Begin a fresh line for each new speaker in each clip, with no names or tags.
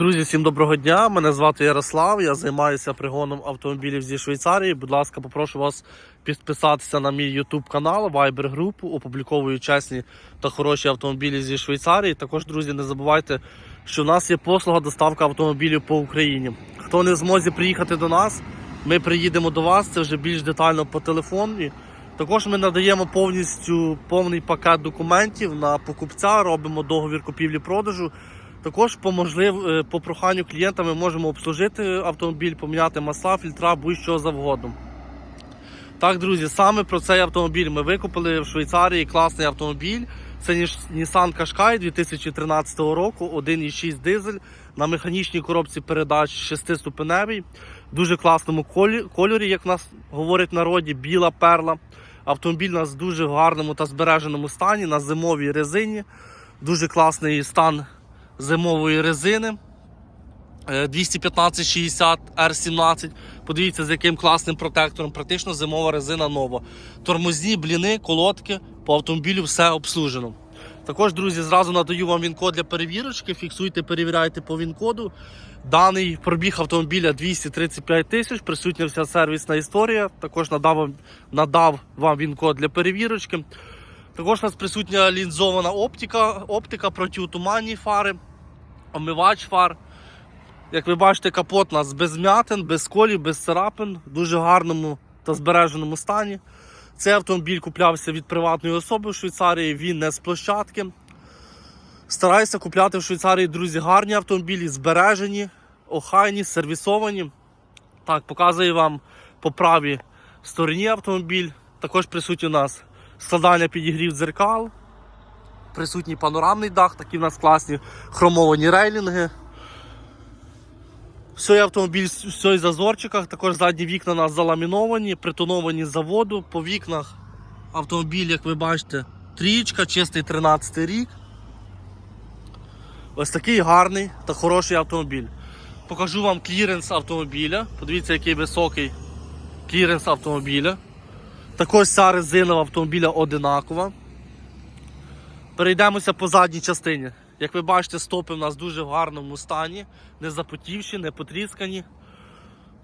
Друзі, всім доброго дня. Мене звати Ярослав. Я займаюся пригоном автомобілів зі Швейцарії. Будь ласка, попрошу вас підписатися на мій YouTube канал, Viber групу. Опубліковую чесні та хороші автомобілі зі Швейцарії. Також, друзі, не забувайте, що в нас є послуга доставка автомобілів по Україні. Хто не в змозі приїхати до нас, ми приїдемо до вас. Це вже більш детально по телефоні. Також ми надаємо повністю повний пакет документів на покупця, робимо договір купівлі-продажу. Також по можлив, е, по проханню клієнта ми можемо обслужити автомобіль, поміняти масла, фільтра, будь-що завгодно. Так, друзі, саме про цей автомобіль ми викупили в Швейцарії класний автомобіль. Це Nissan Qashqai 2013 року, 1,6 дизель на механічній коробці передач 6-ступеневий. В дуже класному кольорі, як в нас говорять в народі, біла перла. Автомобіль у нас в дуже гарному та збереженому стані на зимовій резині. Дуже класний стан зимової резини. Е, 215-60 R17. Подивіться, з яким класним протектором. Практично зимова резина нова. Тормозні, бліни, колодки. По автомобілю все обслужено. Також, друзі, зразу надаю вам він-код для перевірочки. Фіксуйте, перевіряйте по він-коду. Даний пробіг автомобіля 235 тисяч, присутня вся сервісна історія. Також надав, вам- надав вам він-код для перевірочки. Також у нас присутня лінзована оптика, оптика протиутуманні фари, омивач фар. Як ви бачите, капот у нас без м'ятин, без колів, без царапин, в дуже гарному та збереженому стані. Цей автомобіль куплявся від приватної особи в Швейцарії, він не з площадки. Стараюся купляти в Швейцарії, друзі, гарні автомобілі, збережені, охайні, сервісовані. Так, показую вам по правій стороні автомобіль. Також присутній у нас складання підігрів дзеркал, присутній панорамний дах, такі в нас класні хромовані рейлінги. Все автомобіль все в зазорчиках, також задні вікна у нас заламіновані, притоновані з заводу. По вікнах автомобіль, як ви бачите, трієчка, чистий 13 рік. Ось такий гарний та хороший автомобіль. Покажу вам кліренс автомобіля. Подивіться, який високий кліренс автомобіля. Також ця резина в автомобіля одинакова. Перейдемося по задній частині. Як ви бачите, стопи в нас дуже в гарному стані, не запотівші, не потріскані.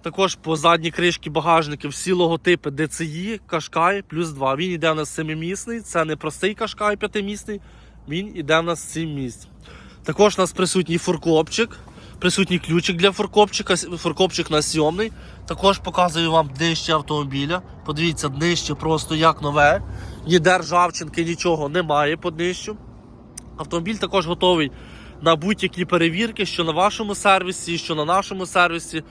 Також по задній кришці багажники всі логотипи DCI, Кашкай плюс 2. Він йде у нас семимісний, це не простий Кашкай п'ятимісний, він йде в нас 7 місць. Також у нас присутній фуркопчик, присутній ключик для фуркопчика, фуркопчик на сьомний. Також показую вам днище автомобіля. Подивіться, днище просто як нове. Ніде ржавчинки, нічого немає по днищу. Автомобіль також готовий на будь-які перевірки, що на вашому сервісі, що на нашому сервісі,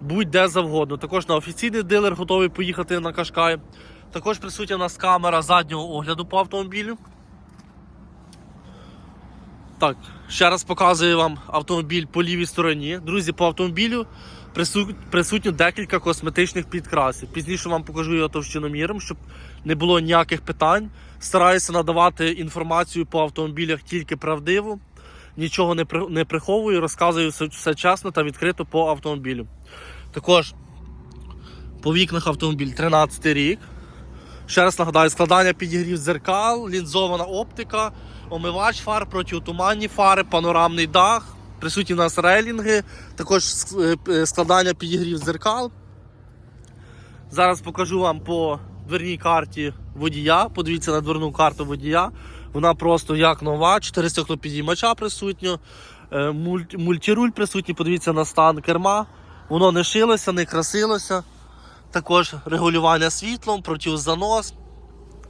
будь-де завгодно. Також на офіційний дилер готовий поїхати на Кашкай. Також присутня у нас камера заднього огляду по автомобілю. Так, ще раз показую вам автомобіль по лівій стороні. Друзі, по автомобілю присутньо декілька косметичних підкрасів. Пізніше вам покажу його товщиноміром, щоб не було ніяких питань. Стараюся надавати інформацію по автомобілях тільки правдиву. Нічого не, не приховую, розказую все, все чесно та відкрито по автомобілю. Також по вікнах автомобіль 13 рік. Ще раз нагадаю, складання підігрів дзеркал, лінзована оптика, омивач фар, протиотуманні фари, панорамний дах. Присутні у нас рейлінги, також е, складання підігрів дзеркал. Зараз покажу вам по дверній карті водія. Подивіться на дверну карту водія. Вона просто як нова, 4 стеклопідіймача присутньо, е, мульт- мультируль присутній, подивіться на стан керма. Воно не шилося, не красилося. Також регулювання світлом, протизанос.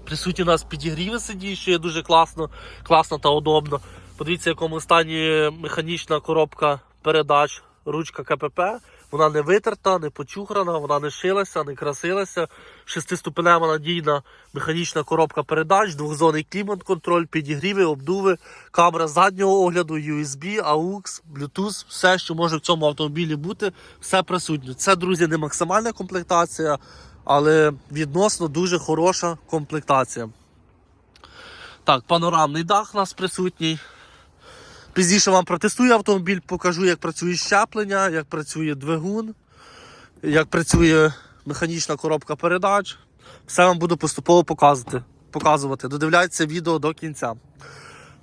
Присутні у нас підігріви сидінь, що є дуже класно, класно та удобно. Подивіться, в якому стані механічна коробка передач, ручка КПП. Вона не витерта, не почухрана, вона не шилася, не красилася. Шестиступенева надійна механічна коробка передач, двохзонний клімат-контроль, підігріви, обдуви, камера заднього огляду, USB, AUX, Bluetooth, все, що може в цьому автомобілі бути, все присутнє. Це, друзі, не максимальна комплектація, але відносно дуже хороша комплектація. Так, панорамний дах у нас присутній. Пізніше вам протестую автомобіль, покажу, як працює щеплення, як працює двигун, як працює механічна коробка передач. Все вам буду поступово показувати. показувати. Додивляйтеся відео до кінця.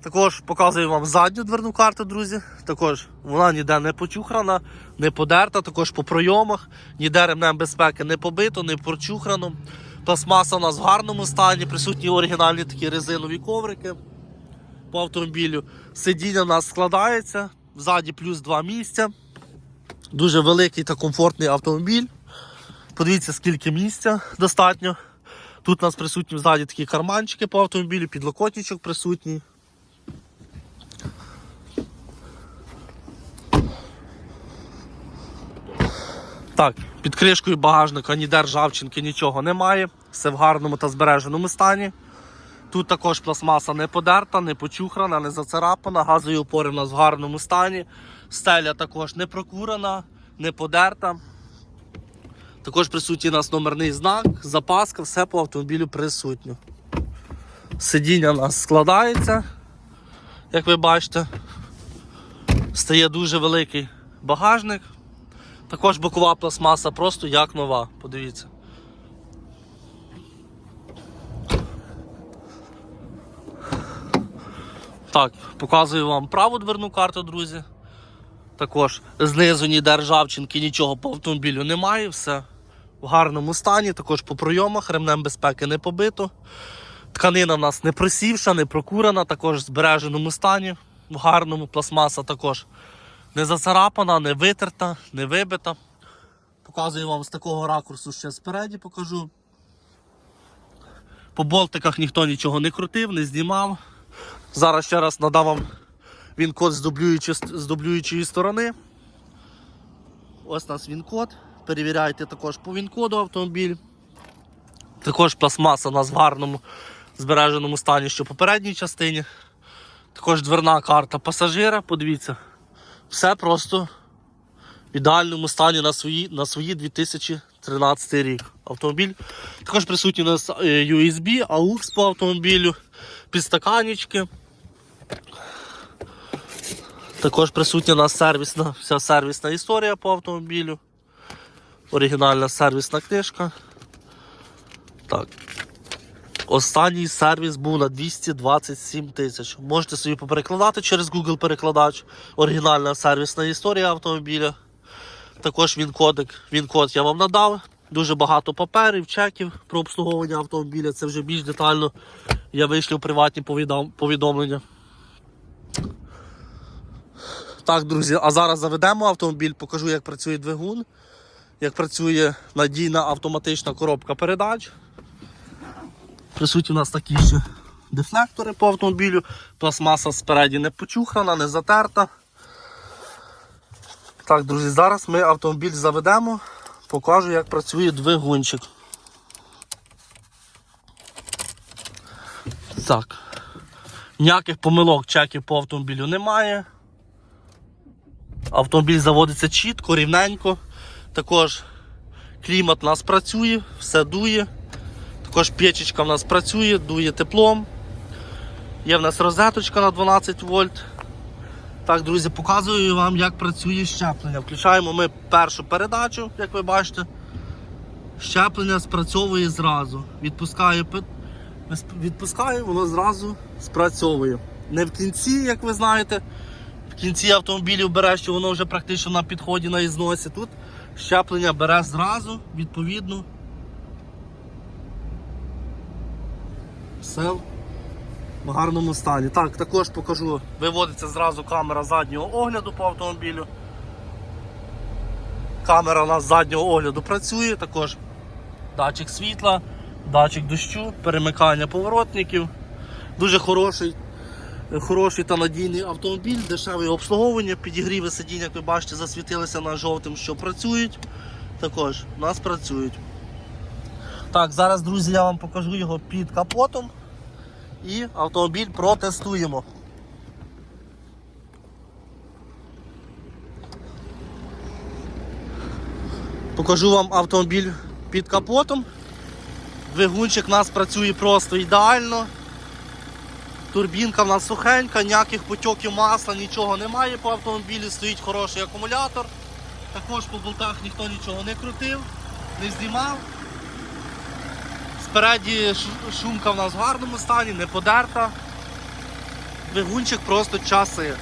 Також показую вам задню дверну карту, друзі. Також вона ніде не почухрана, не подерта, також по пройомах, ніде ремнем безпеки не побито, не прочухрано. Пластмаса у нас в гарному стані, присутні оригінальні такі резинові коврики по автомобілю. Сидіння у нас складається, ззаді плюс два місця. Дуже великий та комфортний автомобіль. Подивіться, скільки місця достатньо. Тут у нас присутні ззаді такі карманчики по автомобілю, підлокотничок присутній. Так, під кришкою багажника ніде ржавчинки нічого немає. Все в гарному та збереженому стані. Тут також пластмаса не подерта, не почухрана, не зацарапана. Газові опори в нас в гарному стані. Стеля також не прокурена, не подерта. Також присутній у нас номерний знак, запаска, все по автомобілю присутньо. Сидіння у нас складається, як ви бачите. Стає дуже великий багажник. Також бокова пластмаса просто як нова. Подивіться. Так, показую вам праву дверну карту, друзі. Також знизу ні державчинки, нічого по автомобілю немає, все в гарному стані, також по пройомах, ремнем безпеки не побито. Тканина в нас не просівша, не прокурена, також в збереженому стані, в гарному пластмаса також не зацарапана, не витерта, не вибита. Показую вам з такого ракурсу ще спереді покажу. По болтиках ніхто нічого не крутив, не знімав. Зараз ще раз надам вам він код з дублюючої, з дублюючої сторони. Ось у нас він код. Перевіряйте також по він-коду автомобіль. Також пластмаса у нас в гарному збереженому стані, що в попередній частині. Також дверна карта пасажира. Подивіться, все просто в ідеальному стані на свої, на свої 2013 рік. Автомобіль. Також присутні у нас е, USB, AUX по автомобілю, підстаканічки. Також присутня у нас сервісна, вся сервісна історія по автомобілю. Оригінальна сервісна книжка. Так. Останній сервіс був на 227 тисяч. Можете собі поперекладати через Google перекладач. Оригінальна сервісна історія автомобіля. Також він кодик. Він код я вам надав. Дуже багато паперів, чеків про обслуговування автомобіля. Це вже більш детально. Я вийшлю приватні повідомлення. Так, друзі, а зараз заведемо автомобіль, покажу, як працює двигун, як працює надійна автоматична коробка передач. Присутні у нас такі ще дефлектори по автомобілю. Пластмаса спереді не почухана, не затерта. Так, друзі, зараз ми автомобіль заведемо, покажу, як працює двигунчик. Так. Ніяких помилок чеків по автомобілю немає. Автомобіль заводиться чітко, рівненько. Також клімат у нас працює, все дує. Також печечка в нас працює, дує теплом. Є в нас розеточка на 12 вольт. Так, друзі, показую вам, як працює щеплення. Включаємо ми першу передачу, як ви бачите. Щеплення спрацьовує зразу. Відпускає, відпускає, воно зразу спрацьовує. Не в кінці, як ви знаєте. В кінці автомобілів бере, що воно вже практично на підході на ізносі. Тут щеплення бере зразу, відповідно. Все в гарному стані. Так, також покажу, виводиться зразу камера заднього огляду по автомобілю. Камера у нас заднього огляду працює, також датчик світла, датчик дощу, перемикання поворотників. Дуже хороший хороший та надійний автомобіль, дешеве обслуговування, підігріви сидіння, як ви бачите, засвітилися на жовтим, що працюють. Також у нас працюють. Так, зараз, друзі, я вам покажу його під капотом і автомобіль протестуємо. Покажу вам автомобіль під капотом. Двигунчик у нас працює просто ідеально. Турбінка в нас сухенька, ніяких потьоків масла, нічого немає по автомобілі, стоїть хороший акумулятор. Також по болтах ніхто нічого не крутив, не знімав. Спереді шумка в нас в гарному стані, не подерта. Двигунчик просто часи.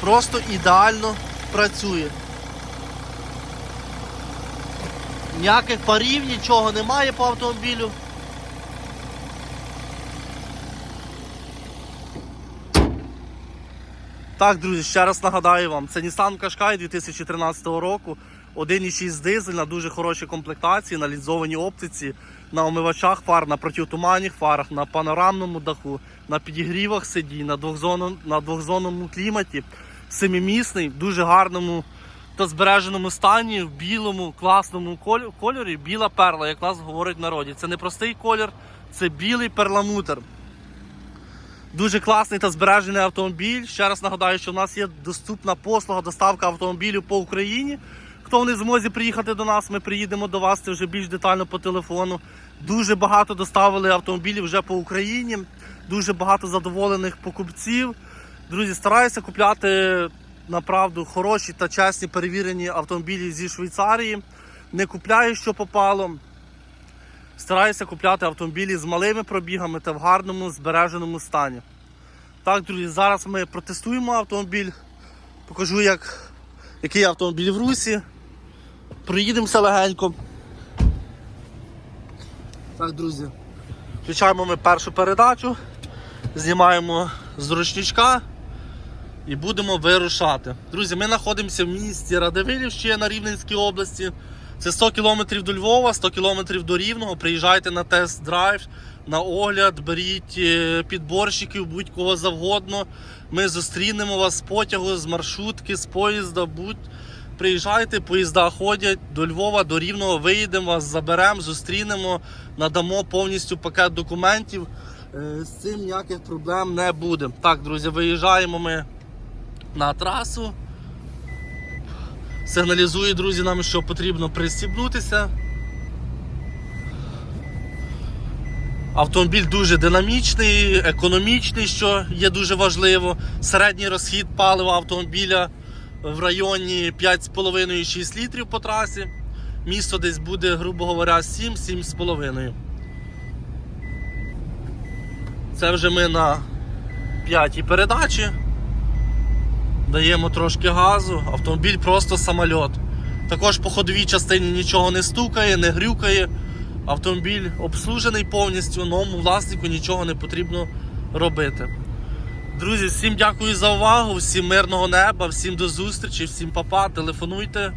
Просто ідеально працює. Ніяких парів, нічого немає по автомобілю. Так, друзі, ще раз нагадаю вам, це Nissan Qashqai 2013 року. 1,6 дизель на дуже хорошій комплектації, на лінзованій оптиці, на омивачах фар, на протитуманних фарах, на панорамному даху, на підігрівах сидінь, на двохзонному, на двохзонному кліматі, семимісний, в дуже гарному та збереженому стані, в білому, класному кольорі. Біла перла, як нас говорить в народі. Це не простий колір, це білий перламутр. Дуже класний та збережений автомобіль. Ще раз нагадаю, що в нас є доступна послуга доставка автомобілів по Україні. Хто не змозі приїхати до нас, ми приїдемо до вас це вже більш детально по телефону. Дуже багато доставили автомобілів вже по Україні. Дуже багато задоволених покупців. Друзі, стараюся купляти направду хороші та чесні перевірені автомобілі зі Швейцарії. Не купляю, що попало. Стараюся купляти автомобілі з малими пробігами та в гарному збереженому стані. Так, друзі, зараз ми протестуємо автомобіль. Покажу, як, який автомобіль в русі. Проїдемося легенько. Так, друзі. Включаємо ми першу передачу, знімаємо з ручничка і будемо вирушати. Друзі, ми знаходимося в місті Радивилівщина на Рівненській області. Це 100 кілометрів до Львова, 100 кілометрів до Рівного. Приїжджайте на тест-драйв, на огляд, беріть е, підборщиків, будь-кого завгодно. Ми зустрінемо вас з потягу, з маршрутки, з поїзда. Будь... Приїжджайте, поїзда ходять до Львова, до Рівного, виїдемо вас, заберемо, зустрінемо, надамо повністю пакет документів. Е, З цим ніяких проблем не буде. Так, друзі, виїжджаємо ми на трасу. Сигналізує, друзі, нам, що потрібно пристібнутися. Автомобіль дуже динамічний, економічний, що є дуже важливо. Середній розхід палива автомобіля в районі 5,5-6 літрів по трасі. Місто десь буде, грубо говоря, 7-7,5. Це вже ми на п'ятій передачі. Даємо трошки газу, автомобіль просто самольот. Також по ходовій частині нічого не стукає, не грюкає. Автомобіль обслужений повністю, новому власнику нічого не потрібно робити. Друзі, всім дякую за увагу, всім мирного неба, всім до зустрічі, всім папа, телефонуйте.